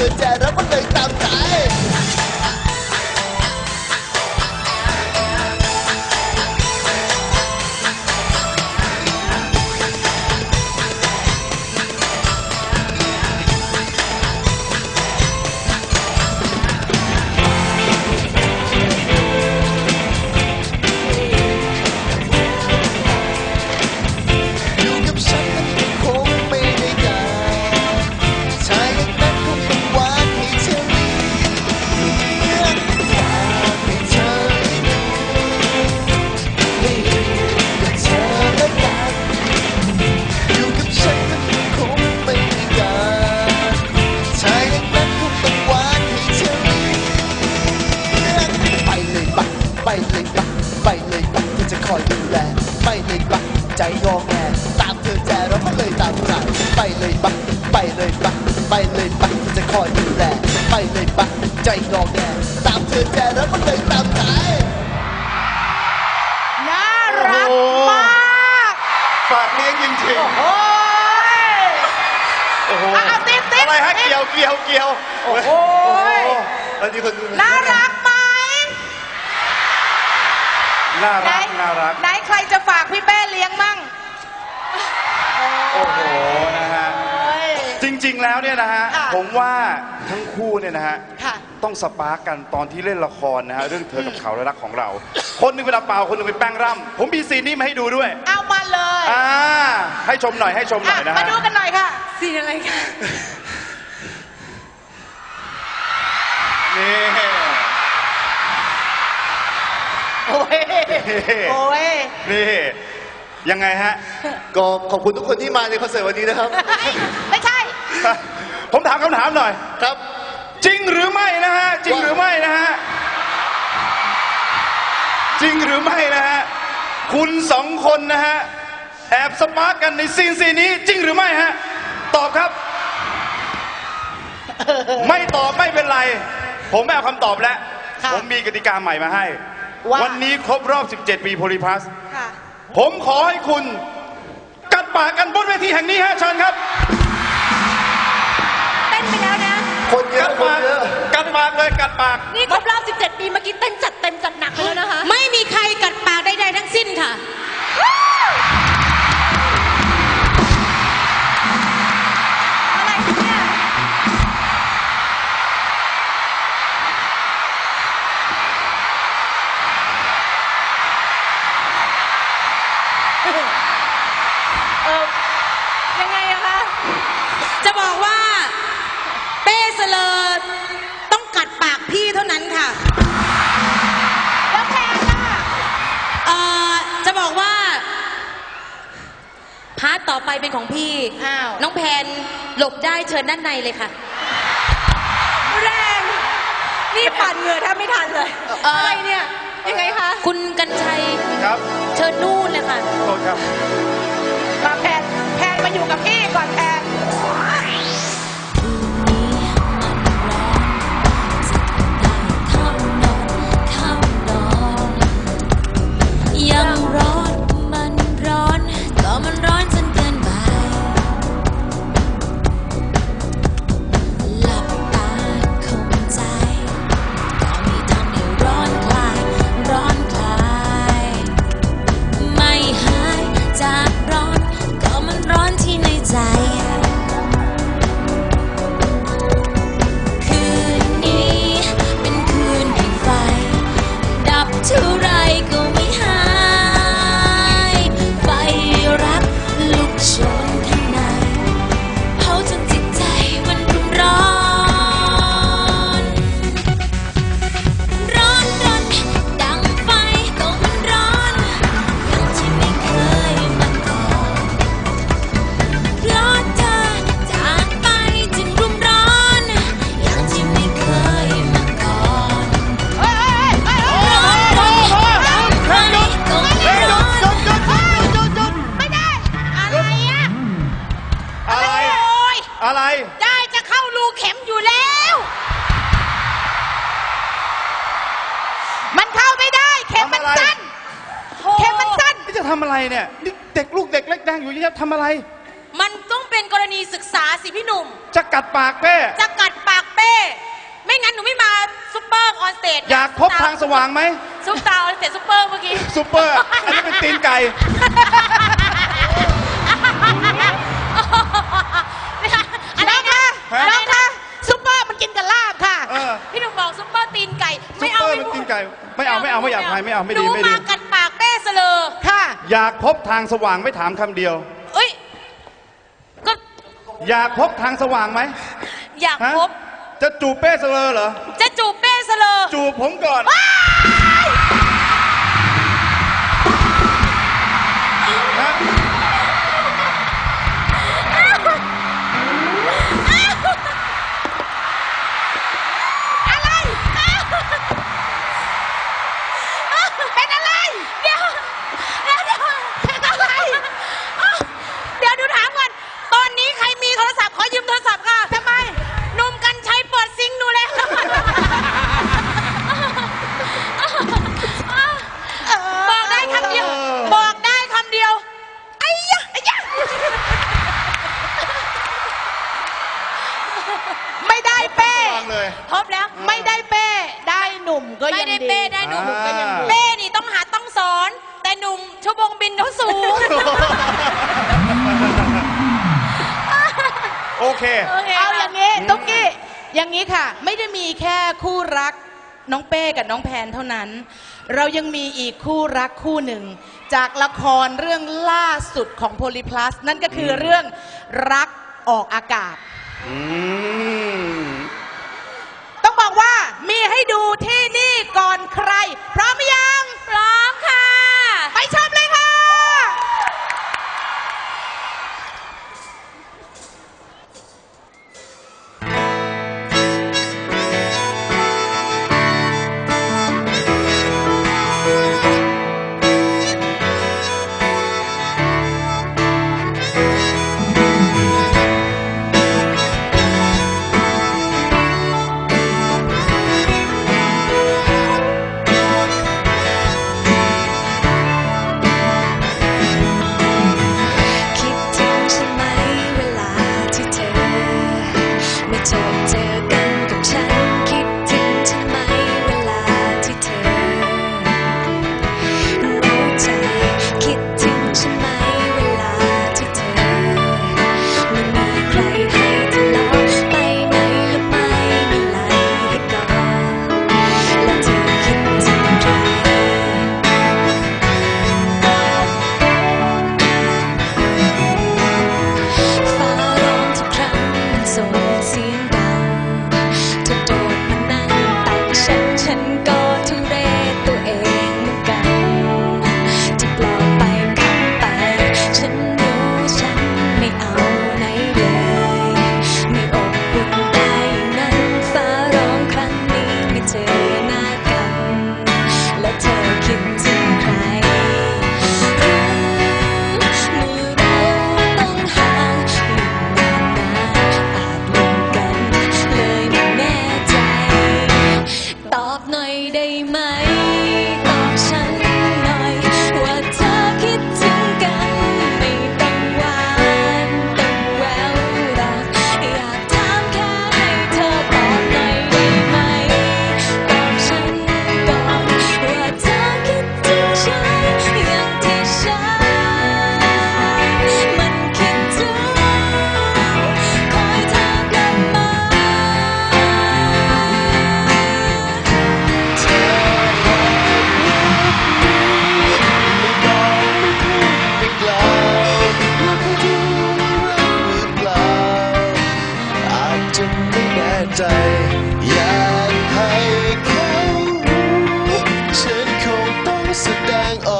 เธอแต่เราก็เลยตามใจ ยวเกี่ยวเกี่ยวโอ้โหแล้วนี่คนดูน่ารักไหมน่าไหนรักน่ารัก ไหนใครจะฝากพี่เป้เลี้ยงมั่งโอ้โห นะฮะโอ้ย จริงๆ แล้วเนี่ยนะฮะ ค่ะผมว่าทั้งคู่เนี่ยนะฮะ ค่ะต้องสปาร์กกันตอนที่เล่นละครนะฮะ เรื่องเธอกับเขาและรักของเรา คนหนึงเป็นอาเปาคนหนึงเป็นแป้งร่ำผมมีซีนนี้มาให้ดูด้วย เอามาเลยอ่า ให้ชมหน่อยให้ชมหน่อะอยนะมาฮะดูกันหน่อยค่ะ สีอะไรคะ นี่โอ้ย โอ้ย นี่ ยังไงฮะ ก็ขอบคุณทุกคนที่มาในคอนเสิร์ตวันนี้นะครับ ไม่ใช่ ผมถามคำถามหน่อย ครับ จริงหรือไม่นะฮะ จริงหรือไม่นะฮะ จริงหรือไม่นะฮะ คุณสองคนนะฮะ แอบสปาร์กกันในซีนซีนนี้ จริงหรือไม่ฮะ ตอบครับ ไม่ตอบไม่เป็นไร ผมไม่เอาคำตอบแล้ว ค่ะ ผมมีกติกาใหม่มาให้ ว่า วันนี้ครบรอบ 17 ปีโพลิพลัส ค่ะ ผมขอให้คุณกัดปากกันบนเวทีแห่งนี้ฮะเชิญครับ เต้นไปแล้วนะ คนเยกัอะดคนปากเยอะ กัดปากเลยกัดปาก นี่ครบรอบ 17 ปีเมื่อกี้เต้นจัดเต็มจัดหนักไปแล้วนะคะ ไม่มีใครกัดปากใดๆทั้งสิ้นค่ะ บได้เชิญด้านในเลยค่ะ แรง นี่ปั่นเหงื่อแทบไม่ทันเลย เอ่ออ อะไรเนี่ย ยังไงคะคุณกัญชัยครับเชิญนู่นเลยค่ะ โทษครับ มาแพนแพนมาอยู่กับพี่ก่อ อะไรเนี่ยนี่เด็กลูกเด็กเล็กแดงอยู่นี่จะทำอะไร มันต้องเป็นกรณีศึกษาสิพี่หนุ่ม จะกัดปากเป้จะกัดปากเป้ ไม่งั้นหนูไม่มาซุปเปอร์ออนสเตจอยากพบทางสว่างไหมซุปตาออนสเตจซุปเปอร์เมื่อกี้ ซูเปอร์อันนี้เป็นตีนไก่อะไรนะฮะอะไรนะซุปเปอร์มันกินกับลาบค่ะ เออพี่หนุ่มบอกซุปเปอร์ตีนไก่ซูไม่เปเอาอร์ไม่เป็นพูตีดนไก่ ไม่เอาไม่เอาไม่อยากพายไม่เอาไม่ดีหนูไม่ดี มากัดปากเป้เสล อ ค่ะ อยากพบทางสว่างไม่ถามคำเดียว เอ้ย ก็อยากพบทางสว่างไหมอยากฮะพบ จะจูบเป้เสลอเหรอ จะจูบเป้เสลอจูบผมก่อนฮ ไม่ได้มีแค่คู่รักน้องเป้กับน้องแพนเท่านั้น เรายังมีอีกคู่รักคู่หนึ่ง จากละครเรื่องล่าสุดของโพลิพลัสนั่นก็คือเรื่องรักออกอากาศอืมต้องบอกว่ามีให้ดูที่นี่ก่อนใคร พร้อมหรือยัง พร้อมค่ะ ใจ อยากให้เขารู้ฉันคงต้องแสดงออก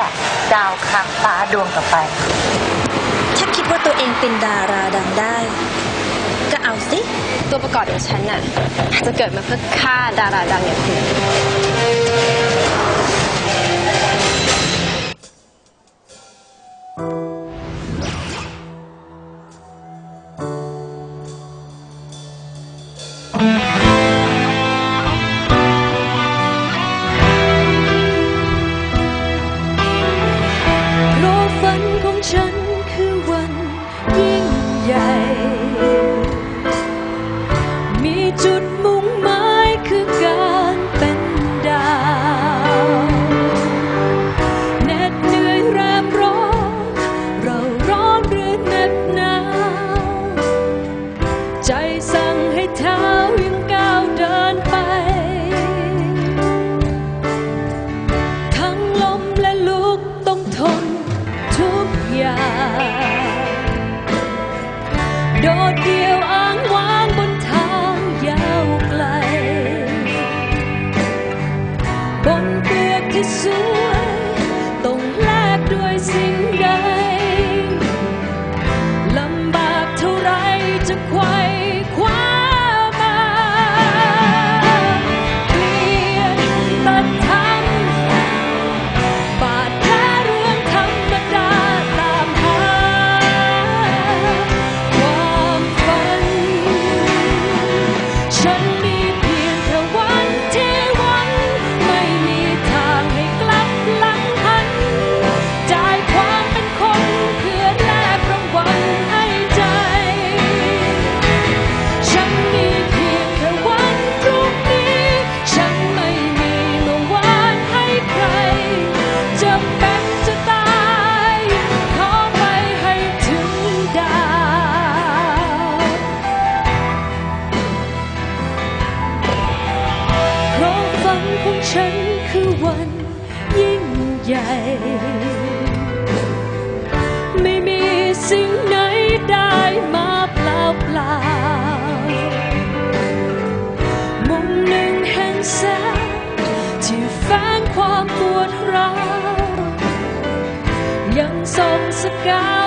แหละ ดาวค้างฟ้าดวงต่อไป ถ้าคิดว่าตัวเองเป็นดาราดังได้ ก็เอาสิ ตัวประกอบอย่างฉันน่ะอาจจะเกิดมาเพื่อฆ่าดาราดังอย่างคุณ โดดเดี่ยว ฉันคือวันยิ่งใหญ่ ไม่มีสิ่งไหนได้มาเปล่าเปล่ามุมหนึ่งแห่งแสงที่แฝงความปวดร้าวยังส่องสกาย